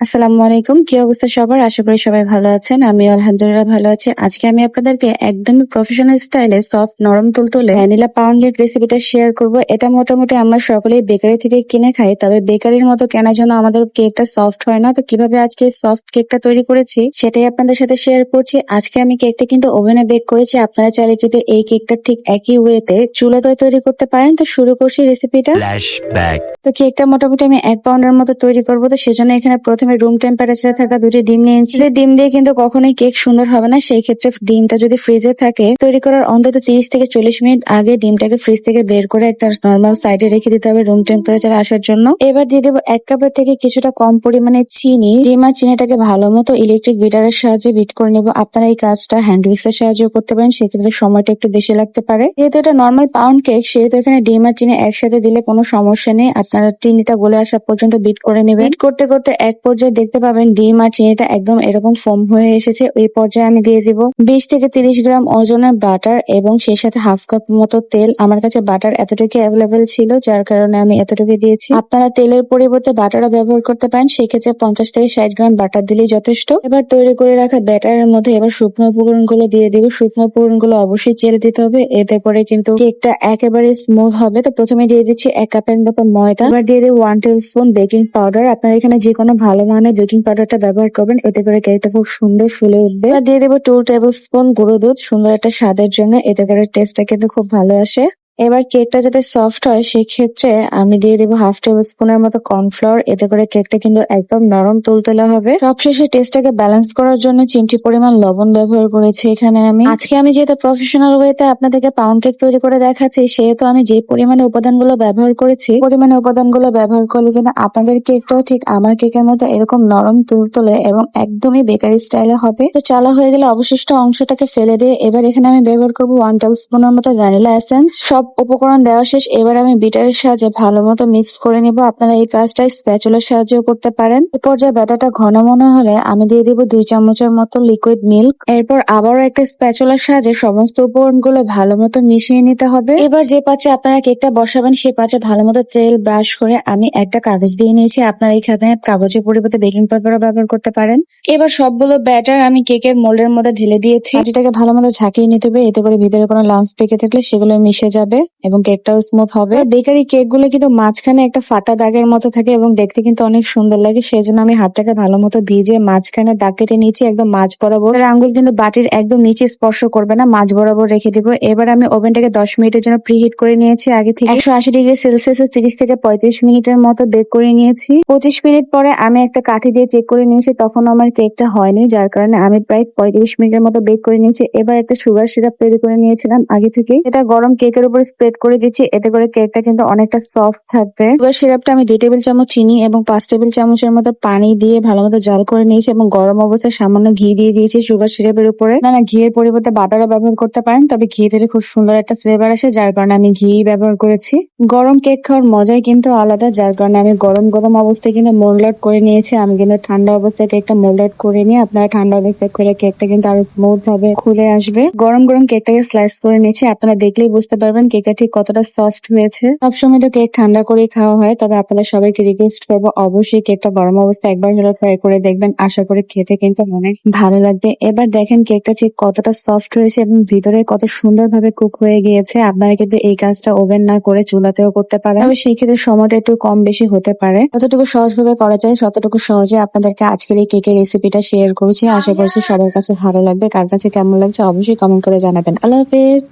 আসসালামু আলাইকুম। কি অবস্থা সবার? আশা করি সবাই ভালো আছেন। আমি আলহামদুলিল্লাহ ভালো আছি। আজকে আমি আপনাদেরকে একদমই প্রফেশনাল স্টাইলে সফট নরম তুলতুলে ভ্যানিলা পাউন্ড কেক রেসিপিটা শেয়ার করব। এটা মোটামুটি আমরা সকলেই বেকারি থেকে কিনে খাই তবে বেকারির মতো কেনার জন্য আমাদের কেকটা সফট হয় না। তো কীভাবে আজকে সফট কেকটা তৈরি করেছি সেটাই আপনাদের সাথে শেয়ার করছি। আজকে আমি কেকটা কিন্তু ওভেনে বেক করেছি। আপনারা চাইলে কিন্তু এই কেকটা ঠিক একই ওয়েতে চুলাতে তৈরি করতে পারেন। তো শুরু করছি রেসিপিটা. তো কেকটা মোটামুটি আমি এক পাউন্ডের মতো তৈরি করব। তো সেজন্য এখানে প্রথমে রুম টেম্পারেচারে থাকা দুটি ডিম নিয়েছি তো ডিম দিয়ে কিন্তু কখনোই কেক সুন্দর হবে না, সেই ক্ষেত্রে ডিমটা যদি ফ্রিজে থাকে, তৈরি করার অন্তত তিরিশ থেকে চল্লিশ মিনিট আগে ডিমটাকে ফ্রিজ থেকে বের করে একটা নর্মাল সাইডে রেখে দিতে হবে রুম টেম্পারেচারে আসার জন্য। এবার দিয়ে দেবো এক কাপের থেকে কিছুটা কম পরিমাণে চিনি। ডিম আর চিনিটাকে ভালো মতো ইলেকট্রিক বিটারের সাহায্যে বিট করে নেব। আপনারা এই কাজটা হ্যান্ড উইক্সের সাহায্যেও করতে পারেন, সেক্ষেত্রে সময়টা একটু বেশি লাগতে পারে। যেহেতু এটা নর্মাল পাউন্ড কেক সেহেতু এখানে ডিম আর চিনি একসাথে দিলে কোনো সমস্যা নেই। আপনারা চিনিটা গলে আসা পর্যন্ত বিট করে নেবেন। বিট করতে করতে এক পর্যায়ে দেখতে পাবেন ডিম আর চিনিটা একদম এরকম ফোম হয়ে এসেছে। ওই পর্যায়ে আমি দিয়ে দিব বিশ থেকে তিরিশ গ্রাম ওজনের বাটার এবং সেই সাথে হাফ কাপ মতো তেল। আমার কাছে বাটার এতটুকু অ্যাভেলেবেল ছিল, যার কারণে আমি এতটুকু দিয়েছি। আপনারা তেলের পরিবর্তে বাটারও ব্যবহার করতে পারেন। সেক্ষেত্রে পঞ্চাশ থেকে ষাট গ্রাম বাটার দিলেই যথেষ্ট। এবার তৈরি করে রাখা ব্যাটারের মধ্যে এবার শুকনো উপকরণগুলো দিয়ে দিব। শুকনো উপকরণগুলো অবশ্যই চেলে দিতে হবে। এতে করে কিন্তু কেকটা একেবারে স্মুথ হবে। তো প্রথমে দিয়ে দিচ্ছি এক কাপের মতো ময়দা। এবার দিয়ে দেবো one tablespoon baking powder আপনারা এখানে যে কোনো ভালো মানের বেকিং পাউডারটা ব্যবহার করবেন, এতে করে কেকটা খুব সুন্দর ফুলে উঠবে। আর দিয়ে দেবো টু টেবিল স্পুন গুঁড়ো দুধ, সুন্দর একটা স্বাদের জন্য, এতে করে টেস্টটা কিন্তু খুব ভালো আসে। এবার কেকটা যাতে সফট হয়, সেক্ষেত্রে আমি দিয়ে দেবো হাফ টেবিল স্পুনের মতো কর্নফ্লাওয়ার এতে করে কেকটা কিন্তু একদম নরম তুলতুলে হবে। সবশেষে টেস্টটাকে ব্যালেন্স করার জন্য চিমটি পরিমাণ লবণ ব্যবহার করেছি এখানে আমি। আজকে আমি যেহেতু প্রফেশনাল ওয়েতে আপনাদেরকে পাউন্ড কেক তৈরি করে দেখাচ্ছি, সেহেতু আমি যে পরিমাণে উপাদানগুলো ব্যবহার করেছি পরিমাণে উপাদানগুলো ব্যবহার করলে যেন আপনাদের কেকটাও ঠিক আমার কেকের মতো এরকম নরম তুলতুলে এবং একদমই বেকারি স্টাইলে হবে। তো চালা হয়ে গেলে অবশিষ্ট অংশটাকে ফেলে দিয়ে এবার এখানে আমি ব্যবহার করব ওয়ান টেবিল স্পুনের মতো ভ্যানিলা এসেন্স সব উপকরণ দেওয়া শেষ, এবার আমি বিটারের সাহায্যে ভালো মতো মিক্স করে নিব। আপনারা এই কাজটা স্প্যাচুলার সাহায্যেও করতে পারেন। এ পর্যায়ে ব্যাটাটা ঘন মনে হলে আমি দিয়ে দিব দুই চামচের মতো লিকুইড মিল্ক এরপর আবারও একটা স্প্যাচুলার সাহায্যে সমস্ত উপকরণগুলো ভালো মতো মিশিয়ে নিতে হবে। এবার যে পাত্রে আপনারা কেকটা বসাবেন সেই পাত্রে ভালো মতো তেল ব্রাশ করে আমি একটা কাগজ দিয়ে নিয়েছি। আপনারা এখানে কাগজের পরিবর্তে বেকিং পেপারও ব্যবহার করতে পারেন। এবার সবগুলো ব্যাটার আমি কেকের মোল্ডের মধ্যে ঢেলে দিয়েছি। যেটাকে ভালো মতো ঝাঁকিয়ে নিতে হবে, এতে করে ভিতরে কোনো লাম্পস পেকে থাকলে সেগুলো মিশে যাবে। এবং কেকটাও স্মুথ হবে। বেকারি কেকগুলো কিন্তু মাঝখানে একটা ফাটা দাগের মতো থাকে এবং দেখতে কিন্তু অনেক সুন্দর লাগে। সেই জন্য আমি হাতটাকে ভালো মতো ভিজিয়ে মাঝখানে দাগ কেটে নিয়েছি একদম মাঝ বরাবর। আঙ্গুল কিন্তু বাটির একদম নিচে স্পর্শ করবে না, মাঝ বরাবর রেখে দিব। এবার আমি ওভেনটাকে দশ মিনিটের জন্য প্রিহিট করে নিয়েছি। আগে থেকে একশো আশি ডিগ্রি সেলসিয়াস তিরিশ থেকে পঁয়ত্রিশ মিনিটের মতো বেক করে নিয়েছি। পঁচিশ মিনিট পরে আমি একটা কাঠি দিয়ে চেক করে নিয়েছি। তখন আমার কেকটা হয়নি, যার কারণে আমি প্রায় পঁয়ত্রিশ মিনিটের মতো বেক করে নিয়েছি। এবার একটা সুগার সিরাপ তৈরি করে নিয়েছিলাম আগে থেকে এটা গরম কেকের উপর স্প্রেড করে দিচ্ছি, এতে করে কেকটা কিন্তু অনেকটা সফট থাকবে। সুগার সিরাপটা আমি দুই টেবিল চামচ চিনি এবং পাঁচ টেবিল চামচের মতো পানি দিয়ে ভালো মতো জাল করে নিয়েছি এবং গরম অবস্থায় সামান্য ঘি দিয়ে দিয়েছি সুগার সিরাপের উপরে। না না, ঘিয়ের পরিবর্তে বাটারও ব্যবহার করতে পারেন, তবে ঘি দিলে খুব সুন্দর একটা ফ্লেভার আসে, যার কারণে আমি ঘি ব্যবহার করেছি। গরম কেক খাওয়ার মজাই কিন্তু আলাদা, যার কারণে আমি গরম গরম অবস্থায় কিন্তু মোল্ড করে নিয়েছি। আমি কিন্তু ঠান্ডা অবস্থায় কেকটা মোল্ড করে নিয়ে আপনারা ঠান্ডা অবস্থায় করে কেকটা কিন্তু আরও স্মুথ ভাবে খুলে আসবে। গরম গরম কেকটাকে স্লাইস করে নিয়েছি, আপনারা দেখলেই বুঝতে পারবেন কেকটা ঠিক কতটা সফট হয়েছে? সবসময় তো কেক ঠান্ডা করে খাওয়া হয়, তবে আপনাদের সবাইকে রিকোয়েস্ট করব অবশ্যই কেকটা গরম অবস্থায় একবার হলেও ট্রাই করে দেখবেন। আশা করি খেতে কিন্তু অনেক ভালো লাগবে। এবার দেখেন কেকটা ঠিক কতটা সফট হয়েছে এবং ভিতরে কত সুন্দরভাবে কুক হয়ে গিয়েছে। আপনারা কিন্তু এই কাজটা ওভেন না করে চুলাতেও করতে পারেন। তবে সেই ক্ষেত্রে সময়টা একটু কম বেশি হতে পারে। যতটুকু সহজভাবে করা যায়, ততটুকু সহজে আপনাদেরকে আজকের এই কেকের রেসিপিটা শেয়ার করেছি। আশা করছি সবার কাছে ভালো লাগবে। কার কাছে কেমন লাগছে অবশ্যই কমেন্ট করে জানাবেন। আল্লাহ হাফিজ!